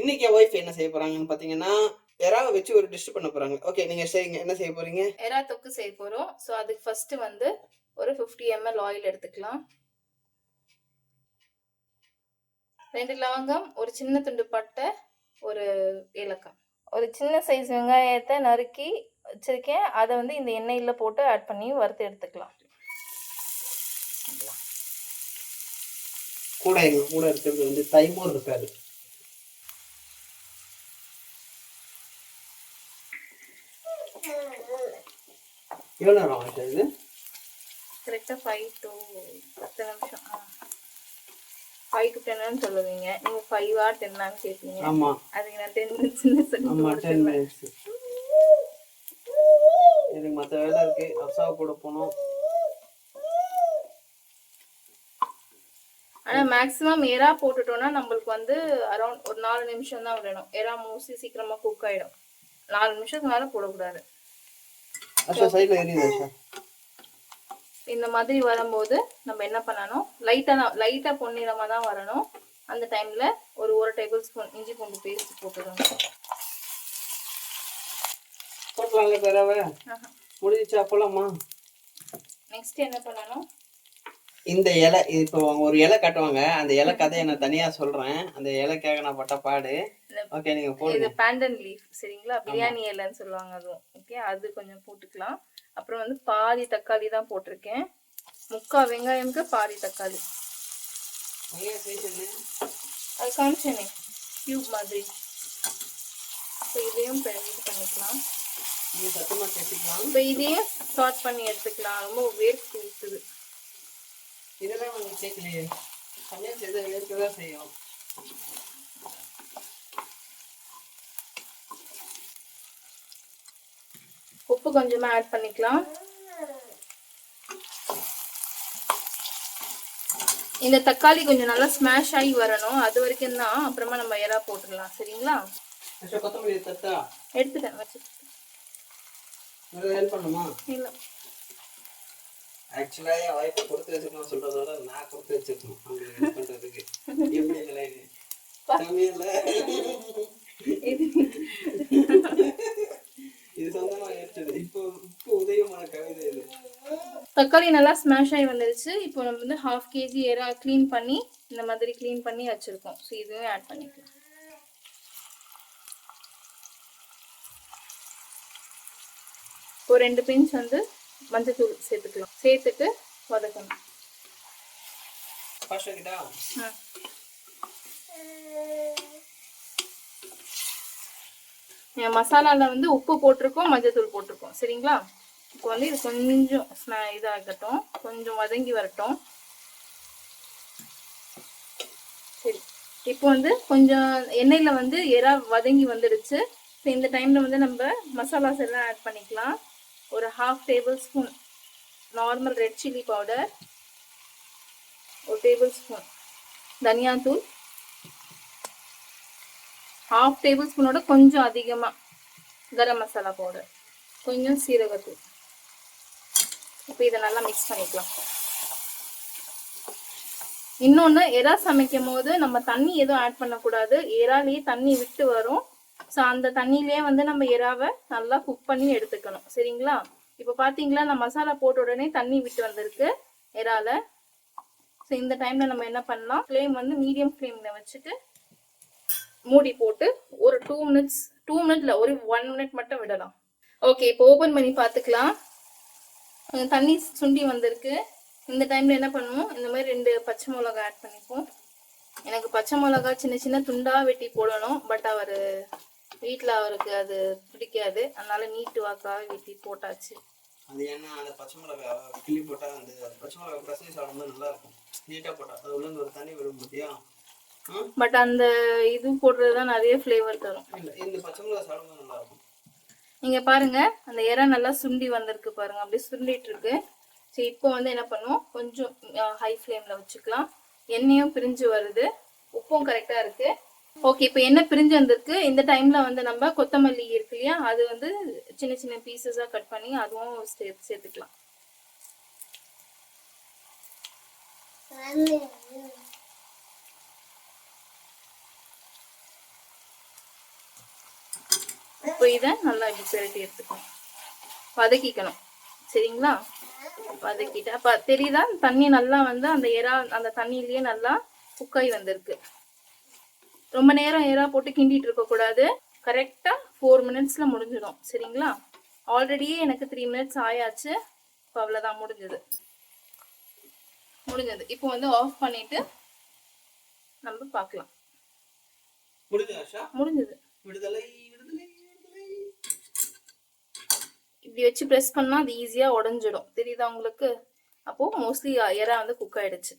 இன்னைக்கு என் ஒய்ஃப் என்ன செய்ய போறாங்கன்னு பாத்தீங்கன்னா யாராவது வச்சு ஒரு டிஷ் பண்ண போறாங்க. ஓகே நீங்க செய்யுங்க. என்ன செய்ய போறீங்க? எறா தொக்கு செய்ய போகிறோம் ஸோ அதுக்கு ஃபர்ஸ்ட் வந்து ஒரு ஃபிஃப்டி எம்எல் ஆயில் எடுத்துக்கலாம். ரெண்டு லவங்கம் ஒரு சின்ன துண்டு பட்டை ஒரு ஏலக்காய். ஒரு சின்ன சைஸ் வெங்காயத்தை நறுக்கி வச்சிருக்கேன். அதை வந்து இந்த எண்ணெயில் போட்டு ஆட் பண்ணி வறுத்து எடுத்துக்கலாம். கூட எங்க கூட இருக்கிறது வந்து தைமூர் இருக்காரு எவ்வளோ நேரம் ஆச்சு இது? கரெக்டாக ஃபைவ் டு பத்து நிமிஷம். ஃபைவ் டு டென்னு சொல்லுவீங்க. நீங்கள் ஃபைவா டென்னான்னு கேட்பீங்க ஆமா. அதுக்கு நான் டென் மினிட்ஸ்னு சொல்லி ஆமா டென். மினிட்ஸ் எனக்கு மற்ற வேலை இருக்கு. அப்சாவை கூட போகணும். ஆனா மேக்ஸிமம் எறா போட்டுட்டோம்னா நம்மளுக்கு வந்து அரௌண்ட் ஒரு நாலு நிமிஷம் தான் விடணும். எறா மோஸ்ட்லி சீக்கிரமா குக் ஆயிடும். நாலு நிமிஷத்துக்கு மேல போடக்கூடாது. அஷா சைடில் எரியுது அஷா இந்த மாதிரி வரும்போது நம்ம என்ன பண்ணணும்? லைட்டா தான் லைட்டா பொன்னிறமா தான் வரணும். அந்த டைம்ல ஒரு ஒரு டேபிள் ஸ்பூன் இஞ்சி பூண்டு பேஸ்ட் போட்டுடணும் போட்டலாம்ல பேராவே? முடிஞ்சிச்சா போலாமா? நெக்ஸ்ட் என்ன பண்ணணும்? இந்த இலை இப்போ ஒரு இலை கட்டுவாங்க. அந்த இலை கதையை நான் தனியா சொல்றேன். அந்த இலைக்காக நான் பட்ட பாடு. ஓகே நீங்க இது போடுங்க பேண்டன் லீஃப் சரிங்களா பிரியாணி இலைன்னு சொல்லுவாங்க அதுவும். ஓகே அது கொஞ்சம் போட்டுக்கலாம். அப்புறம் வந்து பாதி தக்காளி தான் போட்டிருக்கேன். முக்கால் வெங்காயம்க்கு பாதி தக்காளி? அது காமிச்சேனே. கியூப் மாதிரி. ஸோ இதையும் இது பண்ணிக்கலாம். இப்போ இதையும் ஷார்ட் பண்ணி எடுத்துக்கலாம். ரொம்ப வேர்த்து ஊற்றுது இதெல்லாம் நீங்க கேட்கலையே சமையல் செய்த வேர்க்கதான் செய்யும். உப்பு கொஞ்சமாக ஆட் பண்ணிக்கலாம். இந்த தக்காளி கொஞ்சம் நல்லா ஸ்மாஷ் ஆகி வரணும். அது வரைக்கும் தான் அப்புறமா நம்ம எறா போட்டுடலாம். சரிங்களா? எடுத்துட்டேன் வச்சு. இல்லை. ஆக்சுவலா என் ஒய்ஃபை கொடுத்து வச்சிருக்கணும் சொல்றத விட நான் கொடுத்து வச்சிருக்கணும். அவங்க எப்படி சமையல்ல? இது இது சொந்தமா ஏற்றது இப்போ இப்போ உதயமான கவிதை இது தக்காளி நல்லா ஸ்மாஷ் ஆகி வந்துருச்சு. இப்போ நம்ம வந்து ஹாஃப் கேஜி எறா க்ளீன் பண்ணி இந்த மாதிரி க்ளீன் பண்ணி வச்சுருக்கோம். ஸோ இதுவும் ஆட் பண்ணிக்கலாம். ஒரு ரெண்டு பிஞ்ச் வந்து மஞ்சத்தூள் சேர்த்துக்கலாம். சேர்த்துட்டு வதக்கணும். பாஷா கிட்டா? மசாலாவில் வந்து உப்பு போட்டிருக்கோம் மஞ்சத்தூள் போட்டிருக்கோம். சரிங்களா? இப்போ வந்து இது கொஞ்சம் இதாகட்டும். கொஞ்சம் வதங்கி வரட்டும். சரி. இப்போ வந்து கொஞ்சம் எண்ணெயில் வந்து எறா வதங்கி வந்துடுச்சு. ஸோ இந்த டைமில் வந்து நம்ம மசாலாஸ் எல்லாம் ஆட் பண்ணிக்கலாம். ஒரு half tablespoon normal red chilli powder ஒரு டேபிள் ஸ்பூன் தனியாத்தூள் ஹாஃப் டேபிள் ஸ்பூனோட கொஞ்சம் அதிகமாக கரம் மசாலா பவுடர் கொஞ்சம் சீரகத்தூள். இப்போ இதை நல்லா மிக்ஸ் பண்ணிக்கலாம். இன்னொன்று எறா சமைக்கும் போது நம்ம தண்ணி எதுவும் ஆட் பண்ணக்கூடாது. எறாலேயே தண்ணி விட்டு வரும். ஸோ அந்த தண்ணியிலே வந்து நம்ம எறாவை நல்லா குக் பண்ணி எடுத்துக்கணும். சரிங்களா? இப்போ பார்த்தீங்களா நான் மசாலா போட்ட உடனே தண்ணி விட்டு வந்திருக்கு எறால. ஸோ இந்த டைமில் நம்ம என்ன பண்ணலாம்? ஃப்ளேம் வந்து மீடியம் ஃப்ளேமில் வச்சுட்டு மூடி போட்டு ஒரு டூ மினிட்ஸ் டூ மினிட்ல ஒரு ஒன் மினிட் மட்டும் விடலாம். ஓகே இப்போ ஓப்பன் பண்ணி பார்த்துக்கலாம். கொஞ்சம் தண்ணி சுண்டி வந்திருக்கு. இந்த டைம்ல என்ன பண்ணுவோம்? இந்த மாதிரி ரெண்டு பச்சை மிளகா ஆட் பண்ணிப்போம். எனக்கு பச்சை மிளகா சின்ன சின்ன துண்டா வெட்டி போடணும். பட் அவர் வீட்டில் அவருக்கு அது பிடிக்காது. அதனால நீட்டு வாக்காக வெட்டி போட்டாச்சு. அது ஏன்னா அந்த பச்சை மிளகா கிள்ளி போட்டா அந்த பச்சை மிளகா பிரசனை சாப்பிடும்போது நல்லா இருக்கும். நீட்டா போட்டா. அது உள்ள ஒரு தண்ணி விடும் பார்த்தியா பட் அந்த இது போடுறது தான் நிறைய ஃப்ளேவர் தரும். இல்ல இந்த பச்சை மிளகா சாப்பிடும்போது நல்லா இருக்கும் நீங்க பாருங்க அந்த இறை நல்லா சுண்டி வந்திருக்கு பாருங்க அப்படியே சுண்டிட்டு இருக்கு. சரி இப்போ வந்து என்ன பண்ணுவோம்? கொஞ்சம் ஹை ஃப்ளேம்ல வச்சுக்கலாம். எண்ணெயும் பிரிஞ்சு வருது. உப்பும் கரெக்டா இருக்கு. ஓகே இப்போ எண்ணெய் பிரிஞ்சு வந்திருக்கு. இந்த டைம்ல வந்து நம்ம கொத்தமல்லி இருக்கு இல்லையா? அது வந்து சின்ன சின்ன பீசஸா கட் பண்ணி அதுவும் சேர்த்து சேர்த்துக்கலாம். இப்போ இதை நல்லா இப்படி பெரட்டி எடுத்துக்கணும். வதக்கிக்கணும். சரிங்களா? வதக்கிட்டு அப்போ தெரியுதா? தண்ணி நல்லா வந்து அந்த எறா அந்த தண்ணியிலேயே நல்லா குக்காய் வந்திருக்கு. ரொம்ப நேரம் எறா போட்டு கிண்டிட்டு இருக்கக்கூடாது கரெக்டாக ஃபோர் மினிட்ஸில் முடிஞ்சிடும். சரிங்களா? ஆல்ரெடியே எனக்கு த்ரீ மினிட்ஸ் ஆயாச்சு. இப்போ அவ்வளோதான் முடிஞ்சது. முடிஞ்சது. இப்போ வந்து ஆஃப் பண்ணிட்டு நம்ம பார்க்கலாம். முடிஞ்சது இப்படி வச்சு ப்ரெஸ் பண்ணால் அது ஈஸியாக உடஞ்சிடும். தெரியுதா உங்களுக்கு? அப்போது மோஸ்ட்லி எறா வந்து குக் ஆயிடுச்சு.